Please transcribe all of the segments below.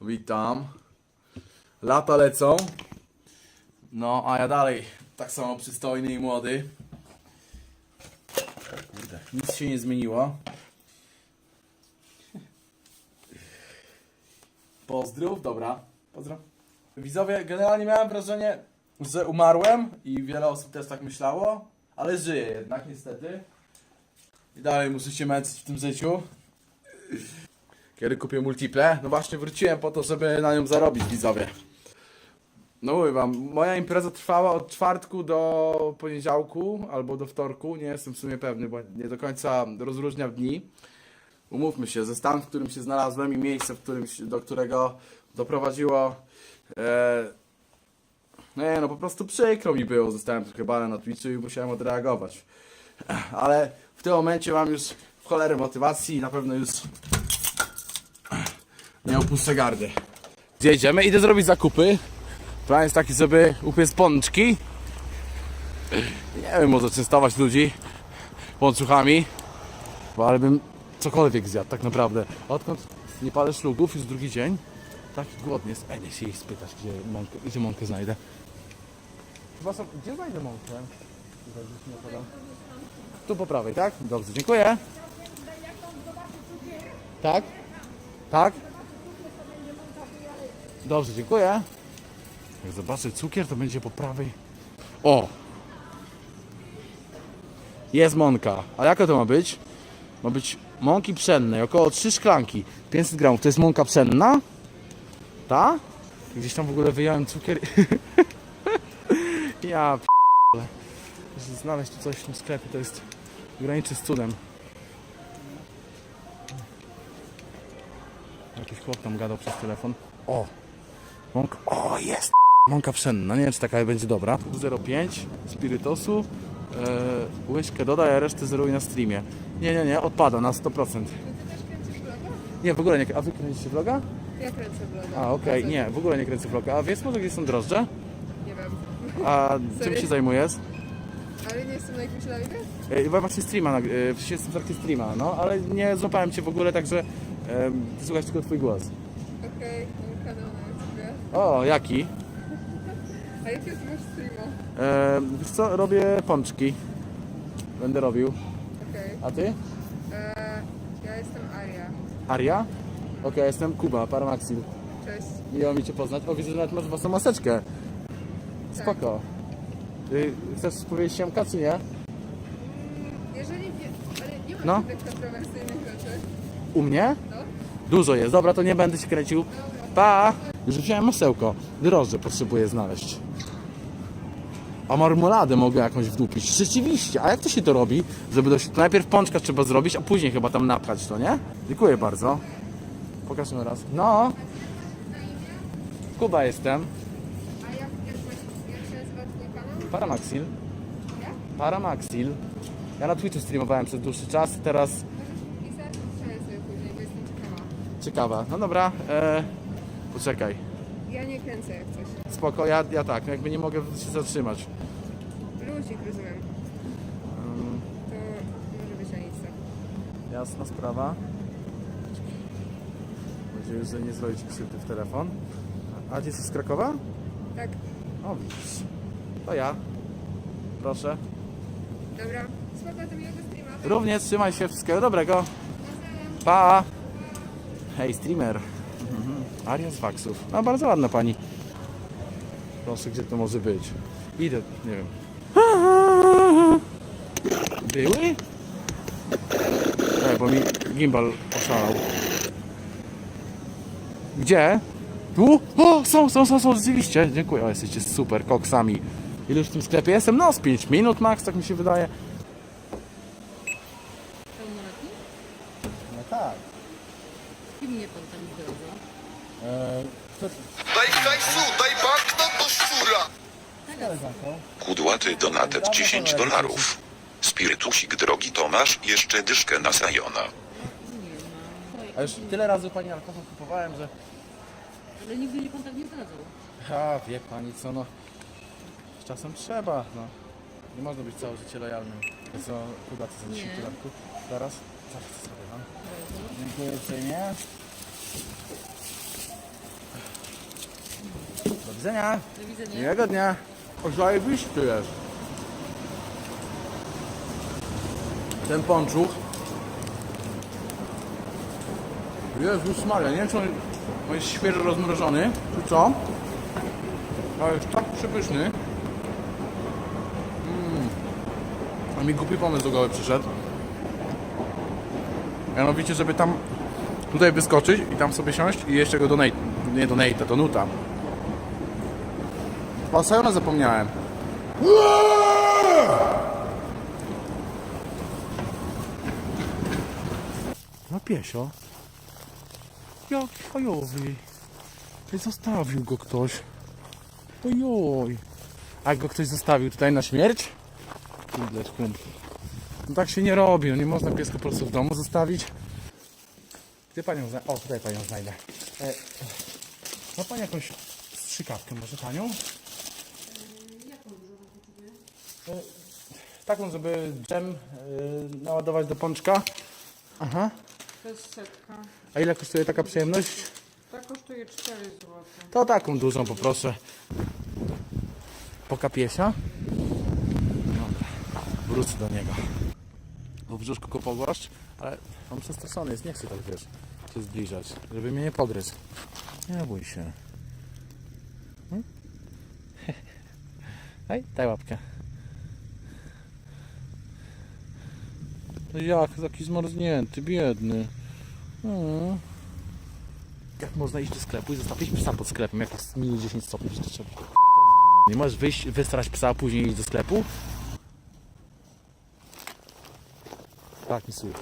Witam. Lata lecą. No, a ja dalej tak samo przystojny i młody. Nic się nie zmieniło. Pozdrów, dobra. Pozdro. Widzowie, generalnie miałem wrażenie, że umarłem i wiele osób też tak myślało, ale żyję jednak niestety. I dalej muszę się męczyć w tym życiu. Kiedy kupię multiple? No właśnie wróciłem po to, żeby na nią zarobić widzowie. No mówię wam, moja impreza trwała od czwartku do poniedziałku albo do wtorku, nie jestem w sumie pewny, bo nie do końca rozróżniam dni. Umówmy się, ze stan, w którym się znalazłem i miejsce, w którym, do którego doprowadziło e, nie no po prostu przykro mi było, zostałem trochę bany na Twitchu i musiałem odreagować. Ale w tym momencie mam już w cholerę motywacji i na pewno już nie opuszczę gardy. Gdzie idziemy? Idę zrobić zakupy. Plan jest taki, żeby upiec pączki. Nie wiem, może częstować ludzi pączuchami. Bo ale bym cokolwiek zjadł tak naprawdę. Odkąd nie palę szlugów, już drugi dzień. Taki głodny jest. Ej, nie się jej spytać, gdzie mąkę, gdzie mąkę znajdę. Chyba są, gdzie znajdę mąkę? Tu po prawej, tak? Dobrze, dziękuję. Tak? Tak? Dobrze, dziękuję. Jak zobaczę cukier, to będzie po prawej. O! Jest mąka. A jaka to ma być? Ma być mąki pszennej, około 3 szklanki. 500 gramów. To jest mąka pszenna? Ta? Gdzieś tam w ogóle wyjąłem cukier. ja p***le. Znaleźć tu coś w tym sklepie to jest graniczy z cudem. Jakiś chłop tam gadał przez telefon. O! Mąka. O, jest! Mąka pszenna. Nie wiem, czy taka będzie dobra. 0,5 spirytosu. E, łyżkę dodaj, a resztę zeruj na streamie. Nie, nie, nie, odpada na 100%. Nie, w ogóle nie. A wy kręcicie vloga? Ja kręcę vloga. A, okej, nie, w ogóle nie kręcę vloga. A wiesz może, gdzie są drożdże? Nie wiem. A czym Sorry. się zajmujesz? Ale nie jestem na jakimś live? E, Chyba właśnie streama, nag- e, w- jestem w trakcie streama, no, ale nie złapałem cię w ogóle, także e, słuchać tylko twój głos. Okej, mam kanał na YouTube. O, jaki? A jakiego ty masz streama? E, wiesz co, robię pączki. Będę robił. Okej. A ty? Eee, Ja jestem Aria. Aria? Okej, jestem Kuba, Paramaxil. Cześć. Miło mi cię poznać. O, widzę, że nawet masz własną maseczkę. Spoko. Y, chcesz powiedzieć siemka, czy nie? Jeżeli wie... Ale nie ma No. no. tak kontrowersyjnych rzeczy. U mnie? No. Dużo jest. Dobra, to nie będę się kręcił. Pa! Już wziąłem masełko. Drożdże potrzebuję znaleźć. A marmoladę mogę jakąś wdupić. Rzeczywiście. A jak to się to robi? Żeby to najpierw pączka trzeba zrobić, a później chyba tam napchać to, nie? Dziękuję bardzo. Pokażmy raz. No. Kuba jestem. A jak? Paramaxil. Paramaxil. Ja na Twitchu streamowałem przez dłuższy czas, teraz ciekawa. No dobra, e, poczekaj. Ja nie kręcę jak coś. Spoko, ja, ja tak, jakby nie mogę się zatrzymać. Luzik rozumiem. Mm, To może być na Insta. jasna sprawa. Mam nadzieję, że nie zrobić krzywdy w telefon. A ty jesteś z Krakowa? Tak. O, widzisz. To ja. Proszę. Dobra. Spoko, to miłego streama. Również trzymaj się, wszystkiego dobrego. Pa! Hej, streamer. Aria z faksów. No, bardzo ładna pani. Proszę, gdzie to może być? Idę, nie wiem. Były? Tak, bo mi gimbal oszalał. Gdzie? Tu? O, są, są, są, są, rzeczywiście. Dziękuję, o, jesteście super koksami. Ile już w tym sklepie jestem? No, z 5 minut max, tak mi się wydaje. 10 dolarów. Spirytusik drogi Tomasz, jeszcze dyszkę na Sajona. A już tyle razy u pani alkohol kupowałem, że... Ale nigdy mnie pan tak nie zdradzał. A, wie pani co, no... Z czasem trzeba, no. Nie można być całe życie lojalnym. To co, chyba co za 10 Nie. dolarków? Zaraz? Zaraz sobie mam. Dziękuję uprzejmie. widzenia. Do widzenia. Miłego dnia. O, zajebiście jest. Ten pączuch. Jezus Maria, nie wiem czy on, jest świeżo rozmrożony, czy co? Ale jest tak przepyszny. Mm. A mi głupi pomysł do głowy przyszedł. Mianowicie, żeby tam tutaj wyskoczyć i tam sobie siąść i jeszcze go donate, nie donate, to nuta. O, Sajona zapomniałem. No piesio. Jak fajowy. Zostawił go ktoś. Ojoj. A go ktoś zostawił tutaj na śmierć? Kudleczku. No tak się nie robi, no nie można pieska po prostu w domu zostawić. Gdzie panią znajdę? O, tutaj panią znajdę. E, ma pani jakąś strzykawkę może panią? Taką, żeby dżem yy, naładować do pączka. Aha. To jest setka. A ile kosztuje taka przyjemność? Ta kosztuje 4 zł. To taką dużą poproszę. Po kapiesia. Dobra. Wrócę do niego. Bo w brzuszku go pogłaszcz, ale on przestraszony jest, nie chce tak wiesz, się zbliżać, żeby mnie nie pogryzł. Nie bój się. Hmm? Hej, daj łapkę. No jak, taki zmarznięty, biedny. Mm. Jak można iść do sklepu i zostawić psa pod sklepem, jak jest minus 10 stopni, to trzeba... Nie możesz wyjść, wystarać psa, a później iść do sklepu? Tak, mi słuch.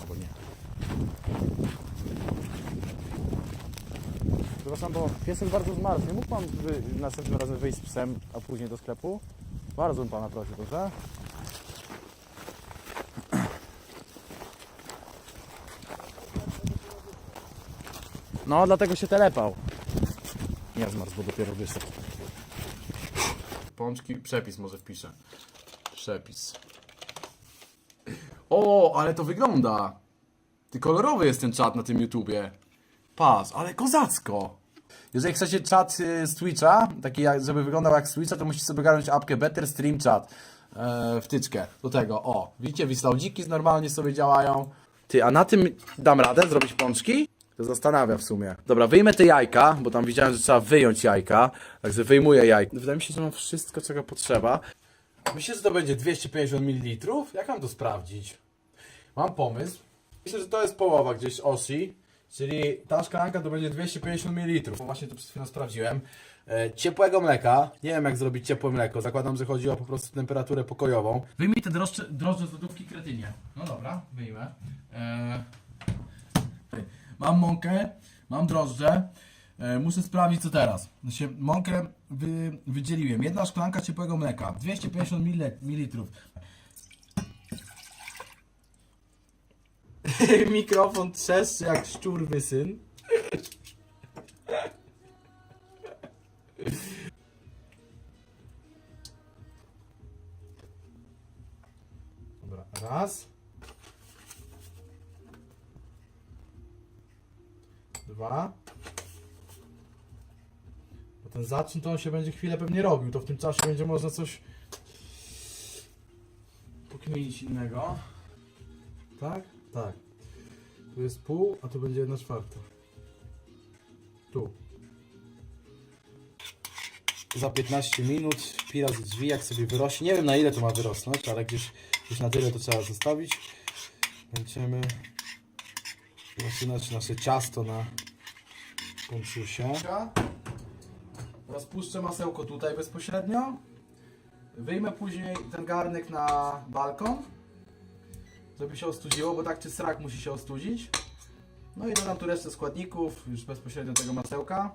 Albo nie. Przepraszam, bo pies jest bardzo zmarzły. Nie mógł pan wy, następnym razem wyjść z psem, a później do sklepu? Bardzo bym pana prosił, proszę. No, dlatego się telepał. Nie zmarł, bo dopiero wyszedł. Pączki, przepis może wpiszę. Przepis. O, ale to wygląda. Ty kolorowy jest ten czat na tym YouTubie. Pas, ale kozacko. Jeżeli chcecie czat y, z Twitcha, taki jak, żeby wyglądał jak z Twitcha, to musicie sobie garnąć apkę Better Stream Chat. E, wtyczkę do tego. O, widzicie, wislaudziki normalnie sobie działają. Ty, a na tym dam radę zrobić pączki? To zastanawia w sumie. Dobra, wyjmę te jajka, bo tam widziałem, że trzeba wyjąć jajka. Także wyjmuję jajka. Wydaje mi się, że mam wszystko, czego potrzeba. Myślę, że to będzie 250 ml. Jak mam to sprawdzić? Mam pomysł. Myślę, że to jest połowa gdzieś osi, czyli ta szklanka to będzie 250 ml. Właśnie to przed chwilą sprawdziłem. E, ciepłego mleka. Nie wiem jak zrobić ciepłe mleko. Zakładam, że chodzi o po prostu temperaturę pokojową. Wyjmij te drożdże, drożdże z lodówki kretynie. No dobra, wyjmę. E, mam mąkę, mam drożdże. E, muszę sprawdzić co teraz. Znaczy, mąkę wy, wydzieliłem. Jedna szklanka ciepłego mleka. 250 ml. Mikrofon trzeszczy jak szczur syn. Dobra, raz. Dwa. Bo ten zaczyn to on się będzie chwilę pewnie robił, to w tym czasie będzie można coś pokminić innego. Tak? Tak. Tu jest pół, a tu będzie jedna czwarta. Tu. Za 15 minut pira z drzwi, jak sobie wyrośnie. Nie wiem na ile to ma wyrosnąć, ale gdzieś, gdzieś na tyle to trzeba zostawić. Będziemy zaczynać nasze ciasto na ponczusie. Rozpuszczę masełko tutaj bezpośrednio. Wyjmę później ten garnek na balkon żeby się ostudziło, bo tak czy srak musi się ostudzić. No i dodam tu resztę składników, już bezpośrednio tego masełka.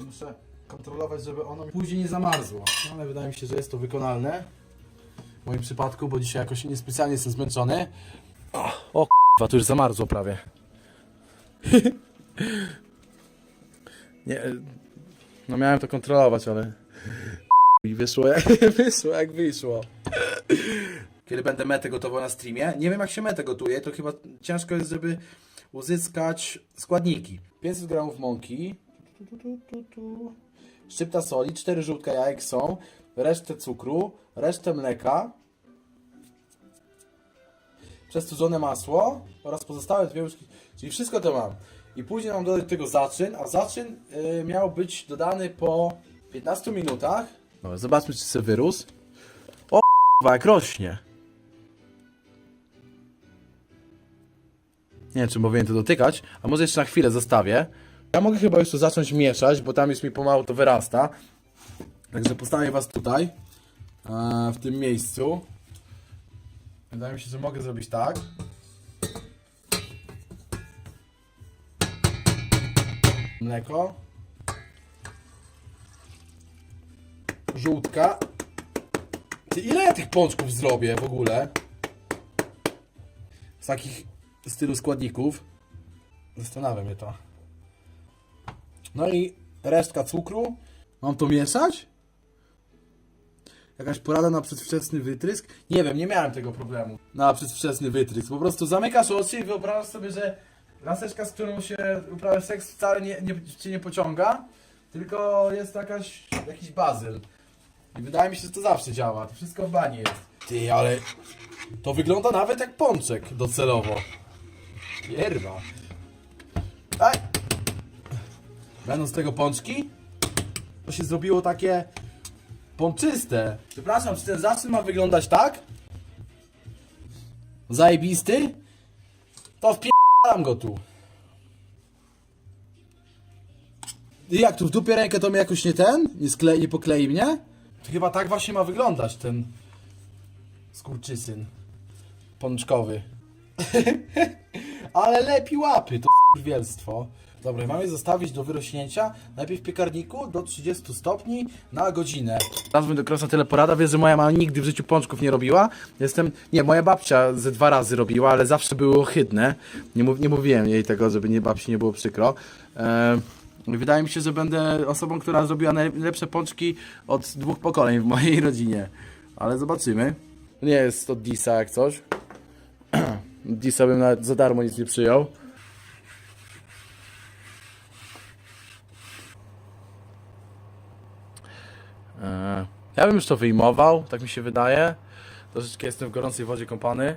Muszę kontrolować, żeby ono później nie zamarzło. No, ale wydaje mi się, że jest to wykonalne. W moim przypadku, bo dzisiaj jakoś niespecjalnie jestem zmęczony. O, o k***wa, tu już zamarzło prawie. nie, no miałem to kontrolować, ale i wyszło jak wyszło, jak wyszło kiedy będę metę gotował na streamie. Nie wiem jak się metę gotuje, to chyba ciężko jest, żeby uzyskać składniki. 500 g mąki, szczypta soli, 4 żółtka jajek są, resztę cukru, resztę mleka, przestudzone masło oraz pozostałe dwie łyżki, czyli wszystko to mam. I później mam dodać do tego zaczyn, a zaczyn y, miał być dodany po 15 minutach. No, zobaczmy, czy sobie wyrósł. O, jak rośnie. Nie wiem, czy powinien to dotykać, a może jeszcze na chwilę zostawię. Ja mogę chyba już to zacząć mieszać, bo tam już mi pomału to wyrasta. Także postawię was tutaj, e, w tym miejscu. Wydaje mi się, że mogę zrobić tak. Mleko. Żółtka. Ty, ile ja tych pączków zrobię w ogóle? Z takich stylu składników. Zastanawia mnie to. No i resztka cukru. Mam to mieszać? Jakaś porada na przedwczesny wytrysk? Nie wiem, nie miałem tego problemu. Na przedwczesny wytrysk. Po prostu zamykasz oczy i wyobrażasz sobie, że laseczka, z którą się uprawiasz seks wcale nie, nie, cię nie pociąga, tylko jest jakaś, jakiś bazyl. I wydaje mi się, że to zawsze działa. To wszystko w bani jest. Ty, ale to wygląda nawet jak pączek docelowo. Pierwa. Aj! Będą z tego pączki? To się zrobiło takie pączyste. Przepraszam, czy ten zaczyn ma wyglądać tak? Zajebisty? To wpierdalam go tu. I jak tu w dupie rękę to mnie jakoś nie ten? Nie, skle, nie poklei mnie? To chyba tak właśnie ma wyglądać ten skurczysyn pączkowy. Ale lepi łapy, to wielstwo. Dobra, mamy zostawić do wyrośnięcia najpierw w piekarniku do 30 stopni na godzinę. Teraz do krosa tyle porada, wiesz, że moja mama nigdy w życiu pączków nie robiła. Jestem, nie, moja babcia ze dwa razy robiła, ale zawsze były ohydne. Nie, mów, nie mówiłem jej tego, żeby nie babci nie było przykro. Eee, wydaje mi się, że będę osobą, która zrobiła najlepsze pączki od dwóch pokoleń w mojej rodzinie. Ale zobaczymy. Nie jest to Disa jak coś. Disa bym nawet za darmo nic nie przyjął. Ja bym już to wyjmował, tak mi się wydaje. Troszeczkę jestem w gorącej wodzie kąpany.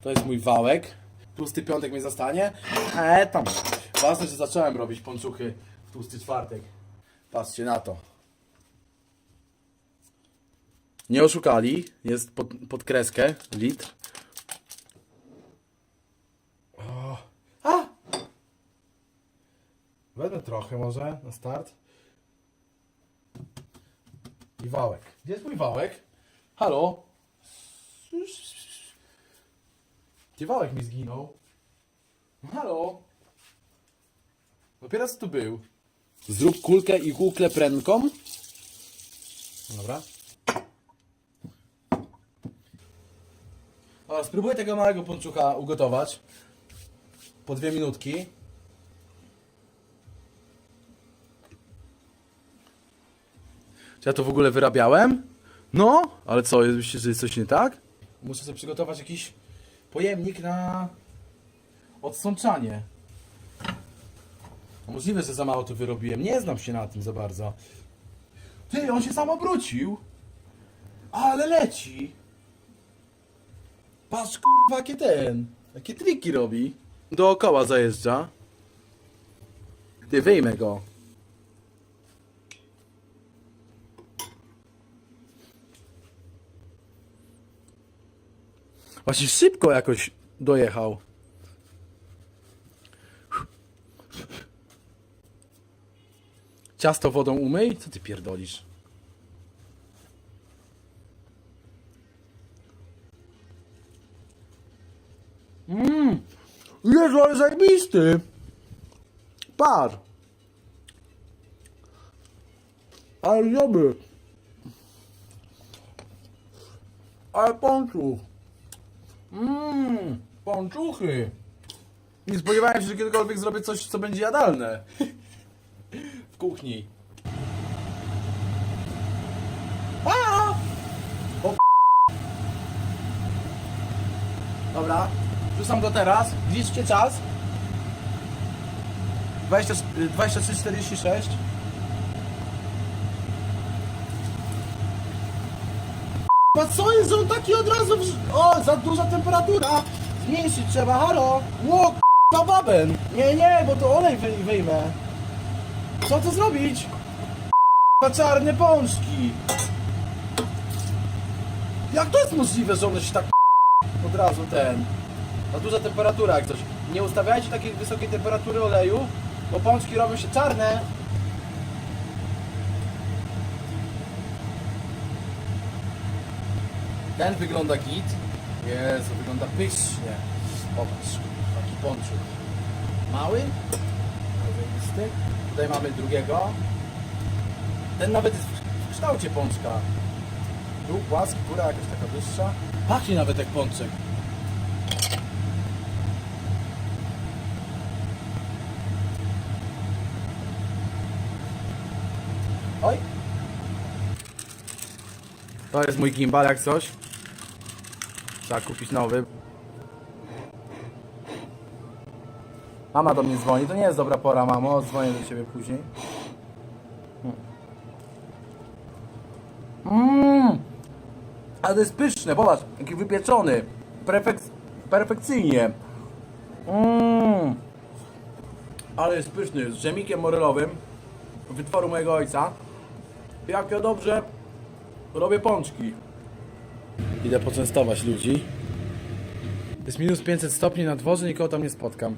To jest mój wałek. Tłusty piątek mnie zastanie. E tam. Ważne, że zacząłem robić pączuchy w tłusty czwartek. Patrzcie na to. Nie oszukali. Jest pod, pod kreskę. Litr. O. A! Wezmę trochę może na start. I wałek. Gdzie jest mój wałek? Halo? Gdzie wałek mi zginął? Halo? Dopiero co tu był? Zrób kulkę i kółkę prędką. Dobra. O, spróbuję tego małego ponczucha ugotować. Po dwie minutki. Czy ja to w ogóle wyrabiałem? No, ale co, myślicie, że jest coś nie tak? Muszę sobie przygotować jakiś pojemnik na odsączanie. A Możliwe, że za mało to wyrobiłem. Nie znam się na tym za bardzo. Ty, on się sam obrócił. Ale leci. Patrz, kurwa, jakie ten. Jakie triki robi. Dookoła zajeżdża. Ty, wyjmę go. Właśnie szybko jakoś dojechał. Ciasto wodą umyj? Co ty pierdolisz? Mmm! Jezu, ale zajebisty! Par! Ale dobry! Ale pączuch! Mmm! Pączuchy! Nie spodziewałem się, że kiedykolwiek zrobię coś, co będzie jadalne. w kuchni. A! O, Dobra, Wrzucam go teraz. Widzicie czas? 20 23.46. A co jest, że on taki od razu... O, za duża temperatura! Zmniejszyć trzeba, halo! Ło, k***a baben! Nie, nie, bo to olej wy, wyjmę. Co to zrobić? K***a czarne pączki! Jak to jest możliwe, że one się tak od razu ten... Za duża temperatura jak coś. Nie ustawiajcie takiej wysokiej temperatury oleju, bo pączki robią się czarne. Ten wygląda git. Jezu, wygląda pysznie. Popatrz, taki pączek. Mały, zajebisty. Tutaj mamy drugiego. Ten nawet jest w kształcie pączka. Tu płaski, góra jakaś taka wyższa. Pachnie nawet jak pączek. Oj. To jest mój gimbal jak coś. Trzeba kupić nowy. Mama do mnie dzwoni. To nie jest dobra pora, mamo. Dzwonię do ciebie później. Mmm. Ale to jest pyszne, popatrz, jaki wypieczony. Perfek perfekcyjnie. Mmm. Ale jest pyszny, z dżemikiem morelowym wytworu mojego ojca. Jak ja dobrze robię pączki. Idę poczęstować ludzi. Jest minus 500 stopni na dworze, nikogo tam nie spotkam.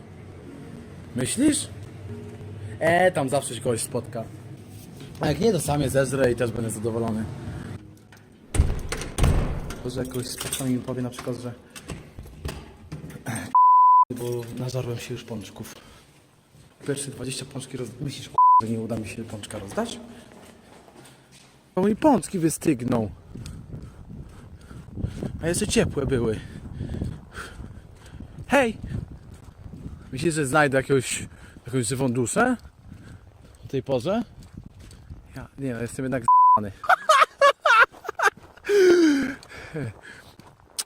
Myślisz? E, tam zawsze się kogoś spotka. A jak nie, to sam je i też będę zadowolony. Może jakoś spotkam i powie na przykład, że... Bo nażarłem się już pączków. Pierwsze 20 pączki roz... Myślisz, że nie uda mi się pączka rozdać? Bo mi pączki wystygną. A jeszcze ciepłe były. Hej! Myślisz, że znajdę jakąś, jakąś żywą? O tej porze? Ja, nie no, jestem jednak z***ny.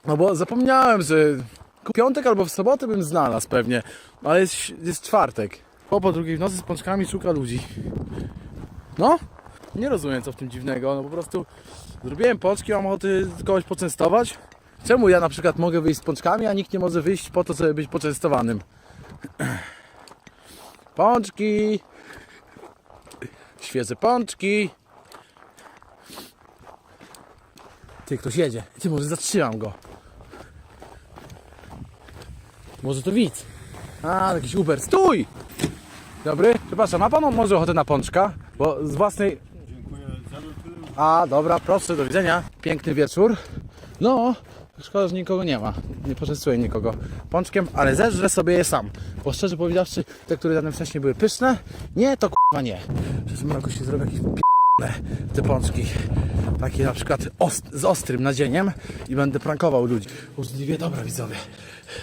No bo zapomniałem, że w piątek albo w sobotę bym znalazł pewnie, ale jest, jest czwartek. Po po drugiej w nocy z pączkami szuka ludzi. No, nie rozumiem co w tym dziwnego, no po prostu zrobiłem pączki, mam ochotę kogoś poczęstować. Czemu ja na przykład mogę wyjść z pączkami, a nikt nie może wyjść po to, żeby być poczęstowanym? Pączki! Świeże pączki! Ty, ktoś jedzie. Ty, może zatrzymam go. Może to widz. A, jakiś Uber. Stój! Dobry, przepraszam, ma pan może ochotę na pączka? Bo z własnej... A, dobra, proszę, do widzenia. Piękny wieczór. No, szkoda, że nikogo nie ma. Nie poczęstuję nikogo pączkiem, ale zeżrę sobie je sam. Bo szczerze powiedziawszy, te, które dane wcześniej były pyszne, nie, to k***a nie. Tym roku się zrobię jakieś p***ne te pączki. Takie na przykład ost z ostrym nadzieniem i będę prankował ludzi. Użliwie dobra widzowie.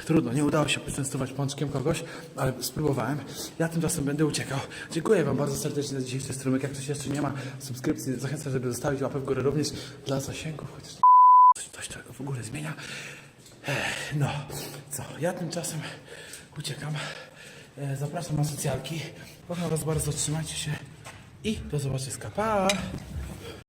Trudno, nie udało się poczęstować pączkiem kogoś, ale spróbowałem. Ja tymczasem będę uciekał. Dziękuję Wam bardzo serdecznie za dzisiejszy strumyk. Jak ktoś jeszcze nie ma subskrypcji, zachęcam, żeby zostawić łapę w górę również dla zasięgów, chociaż coś, coś w ogóle zmienia. No, co, ja tymczasem uciekam. E, Zapraszam na socjalki. Proszę Was bardzo, trzymajcie się i do zobaczenia. Pa!